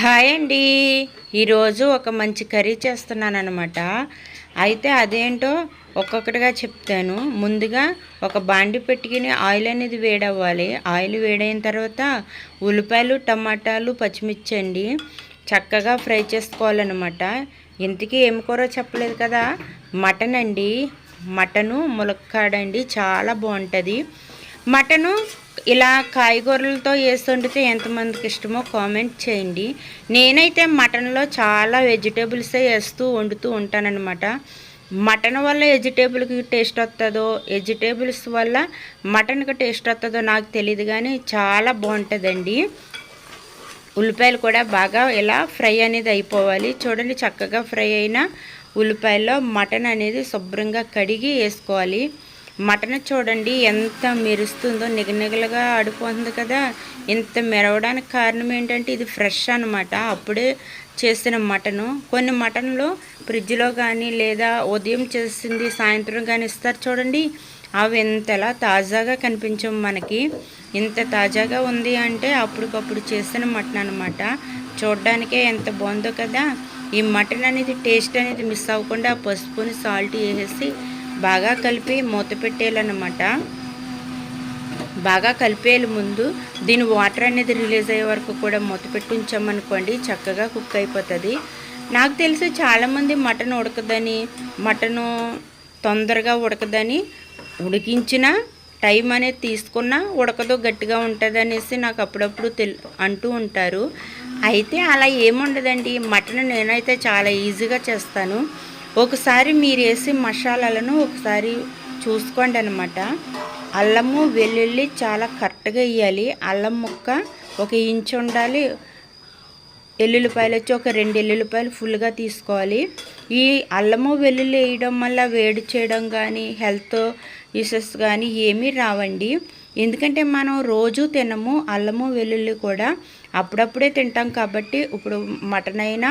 Hi అండి. ఈరోజు ఒక మంచి కర్రీ చేస్తున్నాను అనమాట అయితే అదేంటో ఒక్కొక్కటిగా చెప్తాను. ముందుగా ఒక బాండి పెట్టుకుని ఆయిల్ అనేది వేడవ్వాలి. ఆయిల్ వేడైన తర్వాత ఉల్లిపాయలు టమాటాలు పచ్చిమిర్చి అండి చక్కగా ఫ్రై చేసుకోవాలన్నమాట. ఇంతకీ ఏమి కూర చెప్పలేదు కదా? మటన్ అండి. మటను ములక్కాడండి. చాలా బాగుంటుంది. మటను ఇలా కాయగూరలతో వేసి వండితే ఎంతమందికి ఇష్టమో కామెంట్ చేయండి. నేనైతే మటన్లో చాలా వెజిటేబుల్సే వేస్తూ వండుతూ ఉంటానన్నమాట. మటన్ వల్ల వెజిటేబుల్కి టేస్ట్ వస్తుందో వెజిటేబుల్స్ వల్ల మటన్కి టేస్ట్ వస్తుందో నాకు తెలియదు కానీ చాలా బాగుంటుందండి. ఉల్లిపాయలు కూడా బాగా ఇలా ఫ్రై అనేది అయిపోవాలి. చూడండి చక్కగా ఫ్రై అయిన ఉల్లిపాయల్లో మటన్ అనేది శుభ్రంగా కడిగి వేసుకోవాలి. మటన్ చూడండి ఎంత మెరుస్తుందో నిగనిగలుగా ఆడిపోతుంది కదా. ఇంత మెరవడానికి కారణం ఏంటంటే ఇది ఫ్రెష్ అనమాట అప్పుడే చేసిన మటను. కొన్ని మటన్లు ఫ్రిడ్జ్లో కానీ లేదా ఉదయం చేసింది సాయంత్రం కానీ ఇస్తారు చూడండి. అవి ఎంతలా తాజాగా కనిపించవు మనకి. ఇంత తాజాగా ఉంది అంటే అప్పటికప్పుడు చేసిన మటన్ అనమాట చూడడానికే ఎంత బాగుందో కదా. ఈ మటన్ అనేది టేస్ట్ అనేది మిస్ అవ్వకుండా పసుపుని సాల్ట్ వేసేసి బాగా కలిపి మూత పెట్టేయాలన్నమాట. బాగా కలిపేయాలి ముందు దీని వాటర్ అనేది రిలీజ్ అయ్యే వరకు కూడా మూత పెట్టి ఉంచామనుకోండి చక్కగా కుక్ అయిపోతుంది. నాకు తెలిసి చాలామంది మటన్ ఉడకదని మటను తొందరగా ఉడకదని ఉడికించిన టైం అనేది తీసుకున్నా ఉడకదు గట్టిగా ఉంటుంది అనేసి నాకు అప్పుడప్పుడు తెల్ అంటూ ఉంటారు. అయితే అలా ఏముండదండి మటన్ నేనైతే చాలా ఈజీగా చేస్తాను. ఒకసారి మీరు వేసి మసాలాలను ఒకసారి చూసుకోండి అనమాట అల్లము వెల్లుల్లి చాలా కరెక్ట్గా వేయాలి అల్లం ముక్క ఒక ఇంచు ఉండాలి. ఎల్లుల్లిపాయలు వచ్చి ఒక రెండు ఎల్లుల్లిపాయలు ఫుల్గా తీసుకోవాలి. ఈ అల్లము వెల్లుల్లి వేయడం వల్ల వేడి చేయడం కానీ హెల్త్ ఇష్యూస్ కానీ ఏమీ రావండి. ఎందుకంటే మనం రోజు తినము అల్లము వెల్లుల్లి కూడా అప్పుడప్పుడే తింటాం కాబట్టి ఇప్పుడు మటన్ అయినా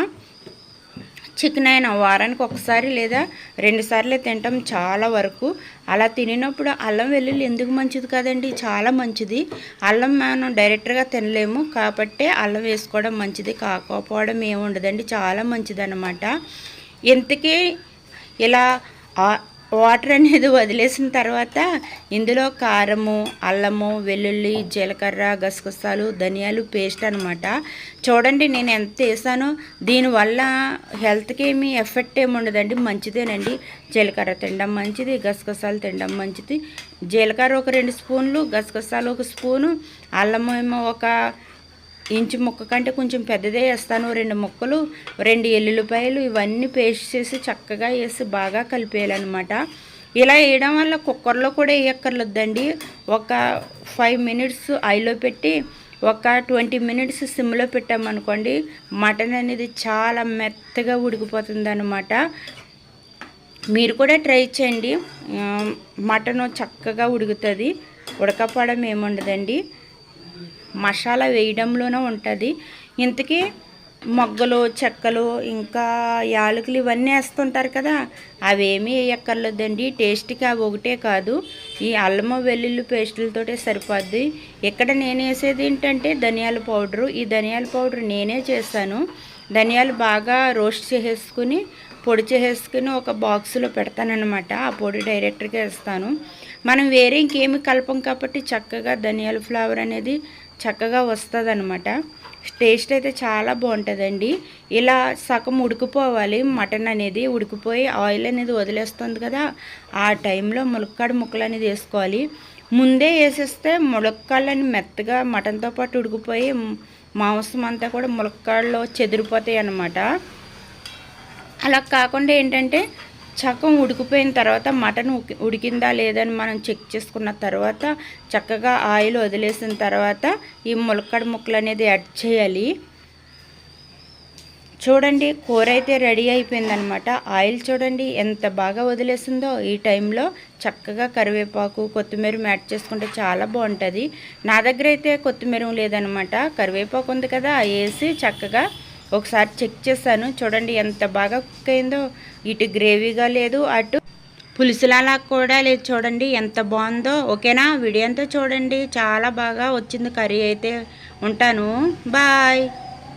చికెన్ అయినా వారానికి ఒకసారి లేదా రెండు సార్లు తింటాం చాలా వరకు. అలా తినినప్పుడు అల్లం వెల్లుల్లి ఎందుకు మంచిది కాదండి? చాలా మంచిది. అల్లం మనం డైరెక్ట్గా తినలేము కాబట్టి అల్లం వేసుకోవడం మంచిది కాకపోవడం ఏముండదండి. చాలా మంచిది అన్నమాట ఇంతకీ ఇలా వాటర్ అనేది వదిలేసిన తర్వాత ఇందులో కారము అల్లము వెల్లుల్లి జీలకర్ర గసగసాలు ధనియాలు పేస్ట్ అనమాట చూడండి నేను ఎంత వేసానో. దీనివల్ల హెల్త్కి ఏమి ఎఫెక్ట్ ఏమి ఉండదండి. మంచిదేనండి. జీలకర్ర తినడం మంచిది గసగసాలు తినడం మంచిది. జీలకర్ర ఒక రెండు స్పూన్లు గసగసాలు ఒక స్పూను అల్లం ఏమో ఒక ఇంచు ముక్క కంటే కొంచెం పెద్దదే వేస్తాను. రెండు ముక్కలు రెండు ఎల్లుల్లిపాయలు ఇవన్నీ పేస్ట్ చేసి చక్కగా వేసి బాగా కలిపేయాలన్నమాట. ఇలా వేయడం వల్ల కుక్కర్లో కూడా వేయక్కర్లేదండి. ఒక ఫైవ్ మినిట్స్ ఐలో పెట్టి ఒక ట్వంటీ మినిట్స్ సిమ్లో పెట్టామనుకోండి మటన్ అనేది చాలా మెత్తగా ఉడికిపోతుంది అనమాట మీరు కూడా ట్రై చేయండి. మటన్ చక్కగా ఉడుకుతుంది. ఉడకపోవడం ఏముండదండి. మసాలా వేయడంలోనే ఉంటుంది. ఇంతకీ మొగ్గలు చెక్కలు ఇంకా యాలకులు ఇవన్నీ వేస్తుంటారు కదా అవేమీ వేయక్కర్లేదండి. టేస్ట్కి అవి ఒకటే కాదు ఈ అల్లం వెల్లుల్లి పేస్టులతోటే సరిపోద్ది. ఇక్కడ నేను వేసేది ఏంటంటే ధనియాల పౌడరు. ఈ ధనియాల పౌడర్ నేనే చేశాను. ధనియాలు బాగా రోస్ట్ చేసేసుకుని పొడి చేసేసుకుని ఒక బాక్స్లో పెడతానమాట ఆ పొడి డైరెక్ట్గా వేస్తాను. మనం వేరే ఇంకేమి కలపం కాబట్టి చక్కగా ధనియాల ఫ్లేవర్ అనేది చక్కగా వస్తుంది అనమాట టేస్ట్ అయితే చాలా బాగుంటుందండి. ఇలా సగం ఉడికిపోవాలి. మటన్ అనేది ఉడికిపోయి ఆయిల్ అనేది వదిలేస్తుంది కదా ఆ టైంలో ములక్కాడ ముక్కలు అనేది వేసుకోవాలి. ముందే వేసేస్తే ములక్కాళ్ళని మెత్తగా మటన్తో పాటు ఉడికిపోయి మాంసం అంతా కూడా ములక్కాడలో చెదిరిపోతాయి అన్నమాట. అలా కాకుండా ఏంటంటే చక్కం ఉడికిపోయిన తర్వాత మటన్ ఉడికిందా లేదని మనం చెక్ చేసుకున్న తర్వాత చక్కగా ఆయిల్ వదిలేసిన తర్వాత ఈ ములక్కడ ముక్కలు అనేది యాడ్ చేయాలి. చూడండి కూర అయితే రెడీ అయిపోయిందనమాట ఆయిల్ చూడండి ఎంత బాగా వదిలేసిందో. ఈ టైంలో చక్కగా కరివేపాకు కొత్తిమీర యాడ్ చేసుకుంటే చాలా బాగుంటుంది. నా దగ్గర అయితే కొత్తిమీర లేదనమాట కరివేపాకు ఉంది కదా వేసి చక్కగా ఒకసారి చెక్ చేశాను. చూడండి ఎంత బాగా కుక్ అయిందో. ఇటు గ్రేవీగా లేదు అటు పులుసులాలా కూడా లేదు. చూడండి ఎంత బాగుందో. ఓకేనా? వీడియో అంతా చూడండి. చాలా బాగా వచ్చింది. కర్రీ అయితే ఉంటాను. బాయ్.